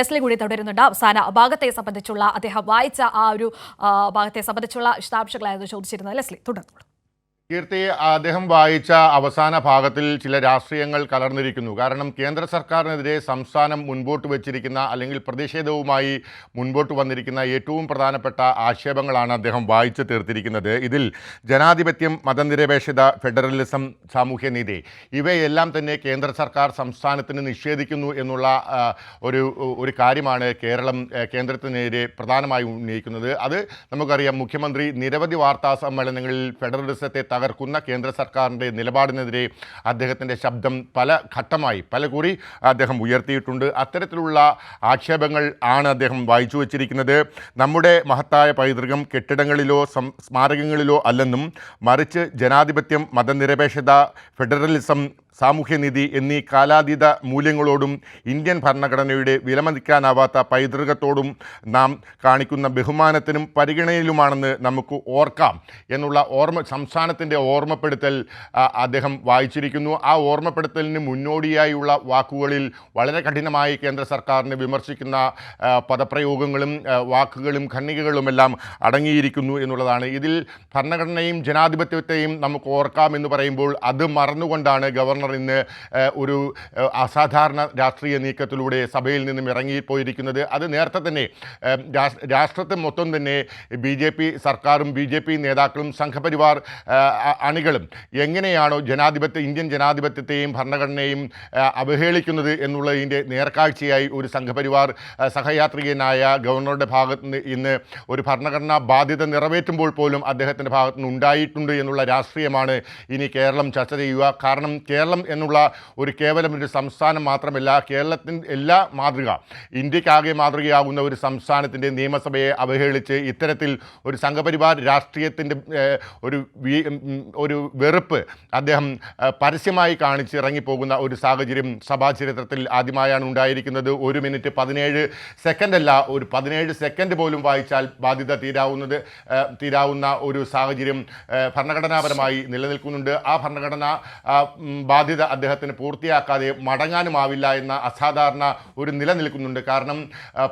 Leslie കൂടി തുടരുന്നുണ്ട്. അവസാന ഭാഗത്തെ സംബന്ധിച്ചുള്ള അദ്ദേഹം വായിച്ച ആ ഒരു ഭാഗത്തെ സംബന്ധിച്ചുള്ള വിശദാംശങ്ങളായിരുന്നു ചോദിച്ചിരുന്നത്. ലെസ്ലി തുടർന്നോളൂ. കീർത്തി അദ്ദേഹം വായിച്ച അവസാന ഭാഗത്തിൽ ചില രാഷ്ട്രീയങ്ങൾ കലർന്നിരിക്കുന്നു. കാരണം കേന്ദ്ര സർക്കാരിനെതിരെ സംസ്ഥാനം മുൻപോട്ട് വച്ചിരിക്കുന്ന അല്ലെങ്കിൽ പ്രതിഷേധവുമായി മുൻപോട്ട് വന്നിരിക്കുന്ന ഏറ്റവും പ്രധാനപ്പെട്ട ആക്ഷേപങ്ങളാണ് അദ്ദേഹം വായിച്ചു തീർത്തിരിക്കുന്നത്. ഇതിൽ ജനാധിപത്യം മതനിരപേക്ഷത ഫെഡറലിസം സാമൂഹ്യനീതി ഇവയെല്ലാം തന്നെ കേന്ദ്ര സർക്കാർ സംസ്ഥാനത്തിന് നിഷേധിക്കുന്നു എന്നുള്ള ഒരു ഒരു കാര്യമാണ് കേരളം കേന്ദ്രത്തിനെതിരെ പ്രധാനമായും ഉന്നയിക്കുന്നത്. അത് നമുക്കറിയാം മുഖ്യമന്ത്രി നിരവധി വാർത്താ സമ്മേളനങ്ങളിൽ ഫെഡറലിസത്തെ തകർക്കുന്ന കേന്ദ്ര സർക്കാരിന്റെ നിലപാടിനെതിരെ അദ്ദേഹത്തിന്റെ ശബ്ദം പല ഘട്ടമായി. പല കൂടി അദ്ദേഹം ഉയർത്തിയിട്ടുണ്ട്. അത്തരത്തിലുള്ള ആക്ഷേപങ്ങൾ ആണ് അദ്ദേഹം വായിച്ചു വച്ചിരിക്കുന്നത്. നമ്മുടെ മഹത്തായ പൈതൃകം കെട്ടിടങ്ങളിലോ സ്മാരകങ്ങളിലോ അല്ലെന്നും മറിച്ച് ജനാധിപത്യം മതനിരപേക്ഷത ഫെഡറലിസം സാമൂഹ്യനീതി എന്നീ കാലാതീത മൂല്യങ്ങളോടും ഇന്ത്യൻ ഭരണഘടനയുടെ വിലമതിക്കാനാവാത്ത പൈതൃകത്തോടും നാം കാണിക്കുന്ന ബഹുമാനത്തിനും പരിഗണനയിലുമാണെന്ന് നമുക്ക് ഓർക്കാം. എന്നുള്ള ഓർമ്മ സംസ്ഥാനത്തിന്റെ ഓർമ്മപ്പെടുത്തൽ അദ്ദേഹം വായിച്ചിരിക്കുന്നു. ആ ഓർമ്മപ്പെടുത്തലിന് മുന്നോടിയായുള്ള വാക്കുകളിൽ വളരെ കഠിനമായി കേന്ദ്ര സർക്കാരിനെ വിമർശിക്കുന്ന പദപ്രയോഗങ്ങളും വാക്കുകളും ഖണ്ണികകളുമെല്ലാം അടങ്ങിയിരിക്കുന്നു എന്നുള്ളതാണ്. ഇതിൽ ഭരണഘടനയും ജനാധിപത്യത്തെയും നമുക്ക് ഓർക്കാം എന്ന് പറയുമ്പോൾ അത് മറന്നുകൊണ്ടാണ് ഗവർണർ ഇന്ന് ഒരു അസാധാരണ രാഷ്ട്രീയ നീക്കത്തിലൂടെ സഭയിൽ നിന്നും ഇറങ്ങിപ്പോയിരിക്കുന്നത്. അത് നേരത്തെ തന്നെ രാഷ്ട്രത്തെ മൊത്തം തന്നെ ബി സർക്കാരും ബി നേതാക്കളും സംഘപരിവാർ അണികളും എങ്ങനെയാണോ ജനാധിപത്യ ഇന്ത്യൻ ജനാധിപത്യത്തെയും ഭരണഘടനയെയും ആ, അവഹേളിക്കുന്നത് എന്നുള്ളതിന്റെ നേർക്കാഴ്ചയായി ഒരു സംഘപരിവാർ സഹയാത്രികനായ ഗവർണറുടെ ഭാഗത്ത് നിന്ന് ഇന്ന് ഒരു ഭരണഘടനാ ബാധ്യത നിറവേറ്റുമ്പോൾ പോലും അദ്ദേഹത്തിന്റെ ഭാഗത്ത് നിന്ന് ഉണ്ടായിട്ടുണ്ട് എന്നുള്ള രാഷ്ട്രീയമാണ് ഇനി കേരളം ചർച്ച ചെയ്യുക. കാരണം കേരളം എന്നുള്ള ഒരു കേവലം ഒരു സംസ്ഥാനം മാത്രമല്ല കേരളത്തിന്റെ എല്ലാ മാതൃക ഇന്ത്യക്കാകെ മാതൃകയാകുന്ന ഒരു സംസ്ഥാനത്തിന്റെ നിയമസഭയെ അവഹേളിച്ച് ഇത്തരത്തിൽ ഒരു സംഘപരിവാർ രാഷ്ട്രീയത്തിന്റെ ഒരു ഒരു വെറുപ്പ് അദ്ദേഹം പരസ്യമായി കാണിച്ച് ഇറങ്ങിപ്പോകുന്ന ഒരു സാഹചര്യം സഭാ ചരിത്രത്തിൽ ആദ്യമായാണ് ഉണ്ടായിരിക്കുന്നത്. ഒരു മിനിറ്റ് പതിനേഴ് സെക്കൻഡ് അല്ല ഒരു പതിനേഴ് സെക്കൻഡ് പോലും വായിച്ചാൽ ബാധ്യത തീരാവുന്നത് തീരാവുന്ന ഒരു സാഹചര്യം ഭരണഘടനാപരമായി നിലനിൽക്കുന്നുണ്ട്. ആ ഭരണഘടന ബാധ്യത അദ്ദേഹത്തിന് പൂർത്തിയാക്കാതെ മടങ്ങാനുമാവില്ല എന്ന അസാധാരണ ഒരു നില നിൽക്കുന്നുണ്ട്. കാരണം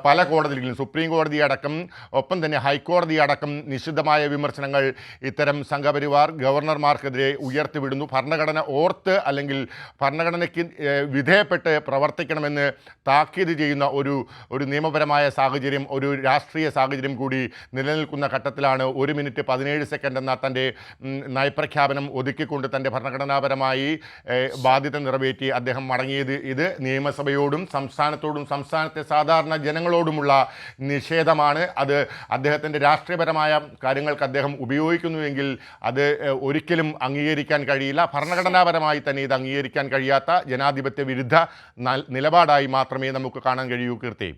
പല കോടതികളിലും സുപ്രീം കോടതി അടക്കം ഒപ്പം തന്നെ ഹൈക്കോടതി അടക്കം നിശിതമായ വിമർശനങ്ങൾ ഇത്തരം സംഘപരിവാർ ഗവർണർമാർക്കെതിരെ ഉയർത്തിവിടുന്നു. ഭരണഘടന ഓർത്ത് അല്ലെങ്കിൽ ഭരണഘടനയ്ക്ക് വിധേയപ്പെട്ട് പ്രവർത്തിക്കണമെന്ന് താക്കീത് ചെയ്യുന്ന ഒരു ഒരു നിയമപരമായ സാഹചര്യം ഒരു രാഷ്ട്രീയ സാഹചര്യം കൂടി നിലനിൽക്കുന്ന ഘട്ടത്തിലാണ് ഒരു മിനിറ്റ് പതിനേഴ് സെക്കൻഡ് എന്ന തന്റെ നയപ്രഖ്യാപനം ഒതുക്കിക്കൊണ്ട് തന്റെ ഭരണഘടനാപരമായി ബാധ്യത നിറവേറ്റി അദ്ദേഹം മടങ്ങിയത് ഇത് നിയമസഭയോടും സംസ്ഥാനത്തോടും സംസ്ഥാനത്തെ സാധാരണ ജനങ്ങളോടുമുള്ള നിഷേധമാണ്. അത് അദ്ദേഹത്തിന്റെ രാഷ്ട്രീയപരമായ കാര്യങ്ങൾക്ക് അദ്ദേഹം ഉപയോഗിക്കുന്നുവെങ്കിൽ അത് ഒരിക്കലും അംഗീകരിക്കാൻ കഴിയില്ല. ഭരണഘടനാപരമായി തന്നെ ഇത് അംഗീകരിക്കാൻ കഴിയാത്ത ജനാധിപത്യ വിരുദ്ധ നിലപാടായി മാത്രമേ നമുക്ക് കാണാൻ കഴിയൂ കീർത്തി.